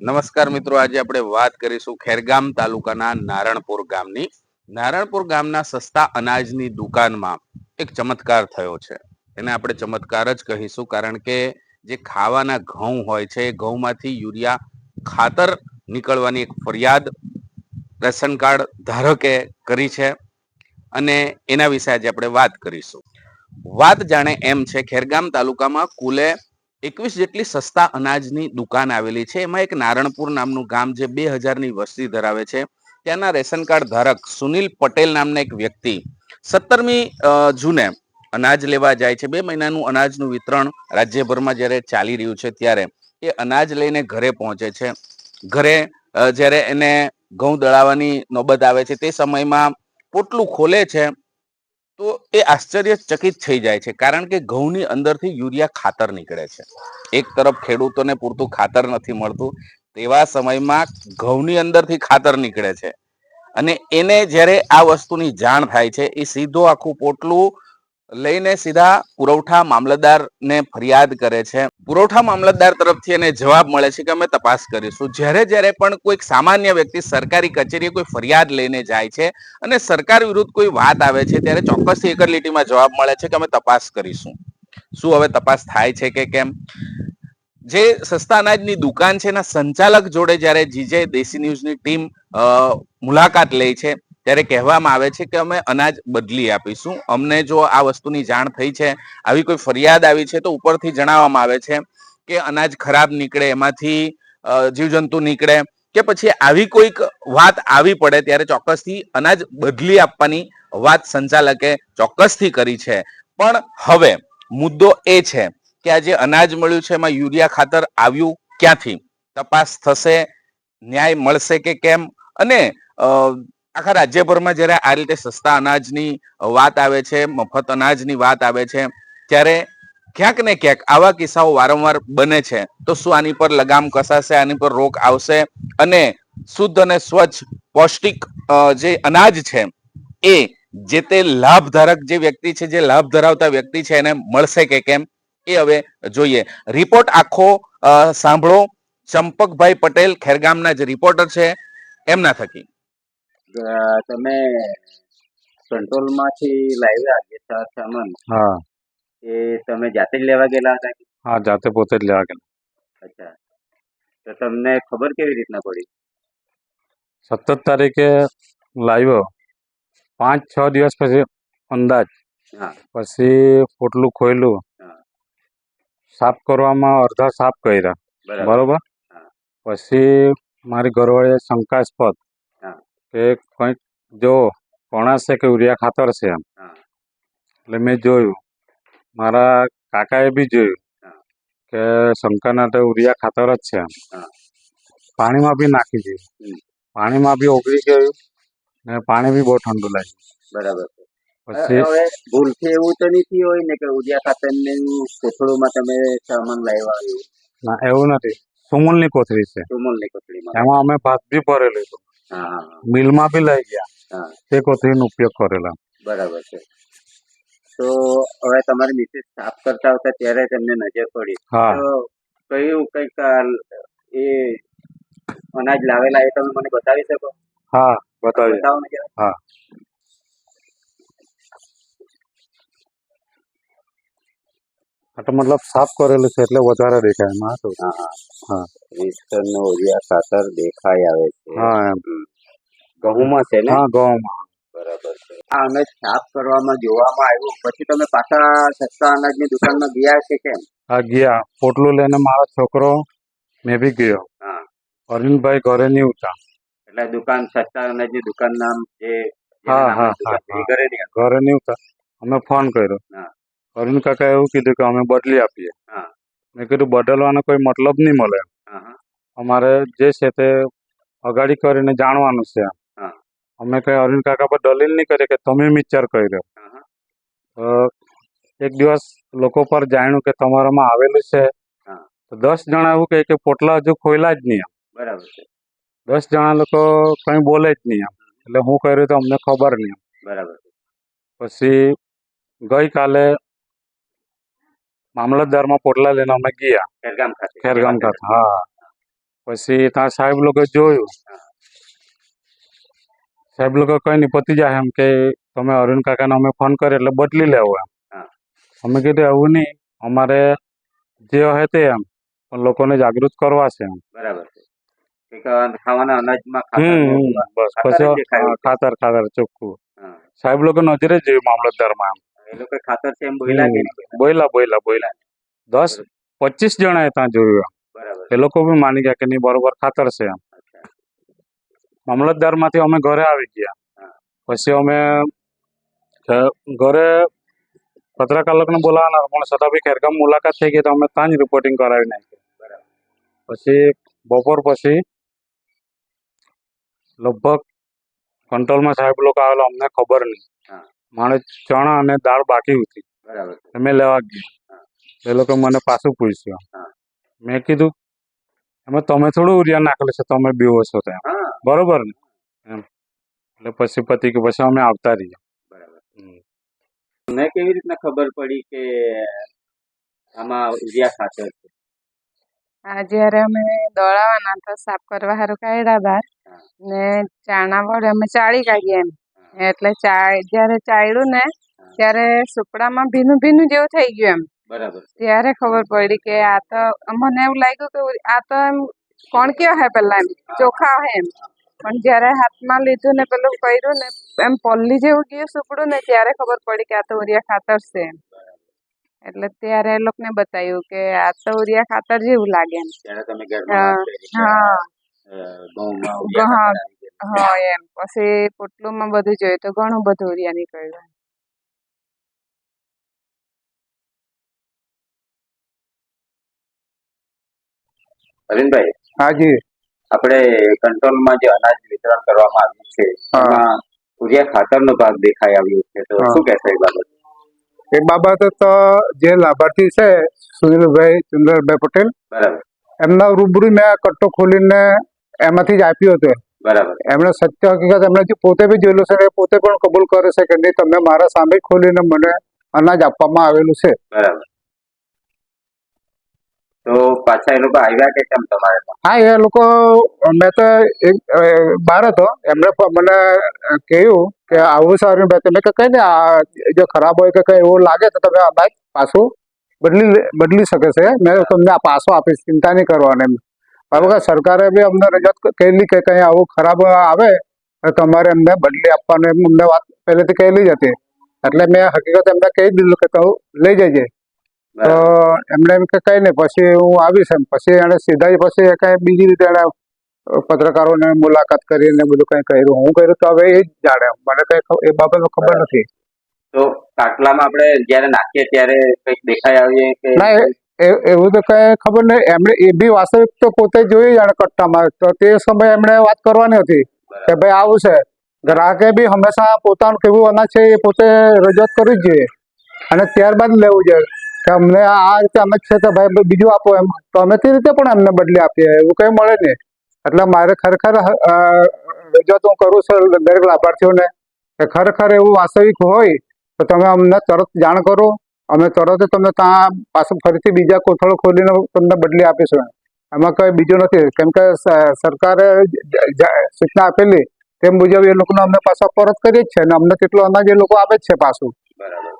નમસ્કાર મિત્રો, આજે આપણે વાત કરીશું ખેરગામ તાલુકાના નારણપુર ગામની. નારણપુર ગામના સસ્તા અનાજની દુકાનમાં એક ચમત્કાર થયો છે. એને આપણે ચમત્કાર જ કહીશું કારણ કે જે ખાવાના ઘઉં હોય છે, એ ઘઉંમાંથી યુરિયા ખાતર નીકળવાની એક ફરિયાદ રેશન કાર્ડ ધારકે કરી છે અને એના વિશે આજે આપણે વાત કરીશું. વાત જાણે એમ છે, ખેરગામ તાલુકામાં કુલે એકવીસ જેટલી સસ્તા અનાજની દુકાન આવેલી છે. એમાં એક નારણપુર નામનું ગામ જે બે હજારની વસ્તી ધરાવે છે. ત્યાંના રેશન કાર્ડ ધારક સુનિલ પટેલ નામના એક વ્યક્તિ સત્તરમી જૂને અનાજ લેવા જાય છે. બે મહિનાનું અનાજનું વિતરણ રાજ્યભરમાં જ્યારે ચાલી રહ્યું છે ત્યારે એ અનાજ લઈને ઘરે પહોંચે છે. ઘરે જ્યારે એને ઘઉં દળાવવાની નોબત આવે છે. તે સમયમાં પોટલું ખોલે છે. તો એ આશ્ચર્યચકિત થઈ જાય છે, કારણ કે ઘઉંની અંદરથી યુરિયા ખાતર નીકળે છે. એક તરફ ખેડૂતોને પૂરતું ખાતર નથી મળતું, તેવા સમયમાં ઘઉંની અંદરથી ખાતર નીકળે છે. અને એને જ્યારે આ વસ્તુની જાણ થાય છે, એ સીધો આખું પોટલું લઈને સીધા પુરવઠા મામલતદારને ફરિયાદ કરે છે. પુરવઠા મામલતદાર તરફથી એને જવાબ મળે છે કે અમે તપાસ કરીશું. જ્યારે જ્યારે પણ કોઈક સામાન્ય વ્યક્તિ સરકારી કચેરીએ કોઈ ફરિયાદ લઈને જાય છે અને સરકાર વિરુદ્ધ કોઈ વાત આવે છે, ત્યારે ચોક્કસથી એક લીટીમાં જવાબ મળે છે કે અમે તપાસ કરીશું. શું હવે તપાસ થાય છે કે કેમ? જે સસ્તા અનાજની દુકાન છે, એના સંચાલક જોડે જ્યારે જીજે દેશી ન્યૂઝની ટીમ મુલાકાત લે છે ત્યારે કહેવામાં આવે છે કે અમે અનાજ બદલી આપીશું. અમને જો આ વસ્તુની જાણ થઈ છે, આવી કોઈ ફરિયાદ આવી છે, તો ઉપરથી જણાવવામાં આવે છે કે અનાજ ખરાબ નીકળે, એમાંથી જીવજંતુ નીકળે કે પછી આવી કોઈક વાત આવી પડે ત્યારે ચોક્કસથી અનાજ બદલી આપવાની વાત સંચાલકે ચોક્કસથી કરી છે. પણ હવે મુદ્દો એ છે કે આ જે અનાજ મળ્યું છે, એમાં યુરિયા ખાતર આવ્યું ક્યાંથી? તપાસ થશે? ન્યાય મળશે કે કેમ? અને આખા રાજ્યભરમાં જ્યારે આ રીતે સસ્તા અનાજની વાત આવે છે, મફત અનાજની વાત આવે છે, ત્યારે ક્યાંક ને ક્યાંક આવા કિસ્સાઓ વારંવાર બને છે. તો શું આની પર લગામ કસાશે, આની પર રોક આવશે? અને શુદ્ધ અને સ્વચ્છ પૌષ્ટિક જે અનાજ છે, એ જે તે લાભધારક જે વ્યક્તિ છે, જે લાભ ધરાવતા વ્યક્તિ છે, એને મળશે કે કેમ? એ હવે જોઈએ. રિપોર્ટ આખો સાંભળો. ચંપકભાઈ પટેલ ખેરગામના જે રિપોર્ટર છે. એમના થકી. તમે કંટ્રોલમાંથી લાવ્યા ગેસા સામાન હા. એ તમે જાતે જ લેવા ગયેલા હતા કે? હા જાતે પોતે જ લેવા ગયેલા. અચ્છા. તો તમને ખબર કેવી રીતના પડી? સત્તર તારીખે લાવ્યો. પાંચ છ દિવસ પછી અંદાજ. હા. પછી પોટલું ખોલ્યું હા. સાફ કરવામાં અડધા સાફ કર્યા. બરાબર. બરોબર? હા. પછી મારી ઘરવાળીએ શંકાસ્પદ હા. કે કંઈક જો કોણાશે કે ઉરિયા ખાતર છે એમ. એટલે મેં જોયું. મારા કાકાએ બી જોયું કે શંકરના તો ઉરિયા ખાતર જ છે એમ. પાણીમાં બી નાખી દીધું. પાણીમાં બી ઓગળી ગયું ને પાણી બી બહુ ઠંડુ લાગ્યું. બરાબર પછી ભૂલથી એવું તો નથી હોય ને કે ઉડિયા ખાતર ને કોથળોમાં તમે સામાન લાવ્યા એવું? ના એવું નથી. સુમૂલની કોથળી છે. સુમલની કોથળીમાં. એમાં અમે ભાત બી ભરેલું હતું. મિલમાં બી લઈ ગયા. તે કોથળીનો ઉપયોગ કરેલા. બરાબર છે. તો હવે તમારી મિસિસ સાફ કરતા હતા ત્યારે તમને નજર પડી. તો કયું કંઈક એ અનાજ લાવેલા એ તમે મને બતાવી શકો? હા બતાવો હા. તો મતલબ સાફ કરેલું છે એટલે વધારે દેખાય એમાં હતું. હા હા. વિસ્તર નો ઓરિયા ખાતર દેખાય આવે છે. હા એમ. ઘઉંમાં છે ને? હા ગૌમાં બરાબર છે. આ અમે સાફ કરવામાં જોવામાં આવ્યું. પછી તમે પાછા સસ્તા અનાજની દુકાનમાં ગયા છે કેમ? હા ગયા. પોટલું લઈને મારો છોકરો મેં બી ગયો. હા. અરવિંદભાઈ ઘરે નહીં ઉતા એટલે દુકાન સસ્તા અનાજની દુકાન નામ જે હા, હા, ઘરે નહીં ઘરે નહીં ઉતા અમે ફોન કર્યો. હા. અરવિંદ કાકા એવું કીધું કે અમે બદલી આપીએ. હા. મેં કીધું બદલવાનો કોઈ મતલબ નહીં મળે. અમારે જે છે તે અગાડી કરીને જાણવાનું છે. હા. અમે કઈ અરુણ કાકા પર દલીલ નહીં કરીએ કે તમે વિચાર કર્યો. એક દિવસ લોકો પર જાણ્યું કે તમારામાં આવેલું છે. તો દસ જણા એવું કહે કે પોટલા હજુ ખોયલા જ નહીં. બરાબર છે. દસ જણા લોકો કંઈ બોલે જ નહીં એટલે હું કર્યું તો અમને ખબર નહીં બરાબર પછી ગઈકાલે મામલતદારમાં પોટલા લઈને અમે ગયા. ખેરગામ ખાતે. ખેરગામ ખાતે હા. પછી ત્યાં સાહેબ લોકો જોયું. સાહેબ લોકો કઈ નહીં પતી જાય એમ કે તમે અરુણ કાકાને અમે ફોન કર્યો એટલે બદલી લેવો એમ. અમે કીધું એવું નહીં અમારે જે હોય તે એમ. પણ લોકોને જાગૃત કરવા છે એમ. બરાબર ખાવાના અનાજમાં ખાતર બસ ખાતર પછી ચોખ્ખું. સાહેબ લોકો નજરે જોયું મામલતદારમાં એમ. એ લોકો ખાતર છે એમ બોયલા કે બોયલા? બોયલા બોયલા દસ પચીસ જણાએ ત્યાં જોયું બરાબર. એ લોકો બી માની ગયા કે નહીં બરોબર ખાતર છે એમ. મામલતદારમાંથી અમે ઘરે આવી ગયા. પછી અમે ઘરે પત્રકાર લોકોને બોલાવવાના પણ છતાં બી ખેરગામ મુલાકાત થઈ ગઈ તો અમે ત્યાં જ રિપોર્ટિંગ કરાવી નાખી બરાબર. પછી બપોર પછી લગભગ કંટ્રોલમાં સાહેબ લોકો આવેલા અમને ખબર નહીં. મારે ચણા અને દાળ બાકી હતી. બરાબર. અમે લેવા ગયા. એ લોકો મને પાછું પૂછ્યું. હા. મેં કીધું એમાં તમે થોડું ઉરિયા નાખેલું છે તમે બીવો છો ત્યાં. હા. બરોબર ને? એમ. એટલે પછી પતિ કે પછી અમે આવતા રહીએ. બરાબર. હમ. તમને કેવી રીતના ખબર પડી કે આમાં ઉરિયા ખાતર છે આ જ્યારે અમે દોડાવાના તો સાફ કરવા હારું કાઢ્યા બહાર હા. ને ચાણા વડે અમે ચાળી કાઢીએ એમ. એટલે જ્યારે ચાળ્યું ને ત્યારે સુપડામાં ભીનું ભીનું જેવું થઈ ગયું એમ. બરાબર. ત્યારે ખબર પડી કે આ તો મને એવું લાગ્યું કે આ તો એમ કોણ કયો હે પેલા એમ? ચોખા હે એમ. પણ જ્યારે હાથમાં લીધું ને પેલું કર્યું ને એમ પલ્લી જેવું ગયું સુપડું ને ત્યારે ખબર પડી કે આ તો ઉરિયા ખાતર છે એમ. એટલે ત્યારે એ લોકોને બતાવ્યું કે આ તો ઉરિયા ખાતર જેવું લાગે એમ. હા હા. હા એમ. પછી પોટલોમાં બધું જોયું તો ઘણું બધું ઉરિયા નીકળ્યું. અરવિંદભાઈ હાજી આપણે કંટ્રોલમાં જે અનાજ વિતરણ કરવામાં આવ્યું છે. એમાં ઉરિયા ખાતરનો ભાગ દેખાઈ આવ્યો છે. તો શું કહેશો એ બાબત? એ બાબતે તો જે લાભાર્થી છે સુનિલભાઈ ચંદ્રભાઈ પટેલ બરાબર. એમના રૂબરૂ મેં કટ્ટો ખોલીને એમાંથી જ આપ્યો હતો બરાબર. એમણે સત્ય હકીકત એમણે જે પોતે બી જોયેલું છે એ પોતે પણ કબૂલ કરે છે કે નહીં તમે મારા સામે ખોલીને મને અનાજ આપવામાં આવેલું છે. બરાબર. તો પાછા એ લોકો આવ્યા કે કેમ તમારે હા એ લોકો મેં તો એક બહાર હતો. એમણે પણ મને કહ્યું કે આવું સારું તમે કે કઈ ને આ જો ખરાબ હોય કે કઈ એવું લાગે તો તમે અનાજ પાછું બદલી બદલી શકે છે. મેં તમને આ પાછો આપીશ ચિંતા નહીં કરવાની. એમ બરાબર સરકારે બી અમને રજૂઆત કહેલી કે કંઈ આવું ખરાબ આવે તમારે એમને બદલી આપવાનું એમ અમને વાત પહેલેથી કહેલી જ હતી. એટલે મેં હકીકત એમને કહી દીધું કે કહું લઈ જજે. તો એમને એમણે એમ કે કઈ નહીં પછી હું આવીશ એમ. પછી એણે સીધા જ પછી કઈ બીજી રીતે એણે પત્રકારોને મુલાકાત કરીને બધું કઈ કર્યું. હું કર્યું તો હવે એ જ જાણે. મને કઈ એ બાબતમાં ખબર નથી. તો કાટલામાં આપણે જ્યારે નાખીએ ત્યારે કંઈક દેખાય આવીએ કે એવું તો કઈ ખબર નહીં. એમણે એ બી વાસ્તવિક તો પોતે જોઈ જાણે કટ્ટામાં. તો તે સમયે એમણે વાત કરવાની હતી કે ભાઈ આવું છે. ગ્રાહકે બી હંમેશા પોતાનું કેવું અનાજ છે એ પોતે રજૂઆત કરવી જ જોઈએ. અને ત્યારબાદ લેવું જોઈએ. કે અમને આ રીતે અમે છે તો ભાઈ બીજું આપો એમ. તો અમે તે રીતે પણ એમને બદલી આપીએ. એવું કંઈ મળે નહીં. એટલે મારે ખરેખર રજૂઆત હું કરું છું દરેક લાભાર્થીઓને કે ખરેખર એવું વાસ્તવિક હોય તો તમે અમને તરત જાણ કરો. અમે તરત તમને ત્યાં પાછું ફરીથી બીજા કોથળો ખોલીને તમને બદલી આપીશું. એમાં કંઈ બીજું નથી. કેમ કે સરકારે સૂચના આપેલી તે મુજબ એ લોકોને અમને પાછા પરત કરીએ જ છે અને અમને કેટલો અનાજ એ લોકો આપે જ છે પાછું. બરાબર.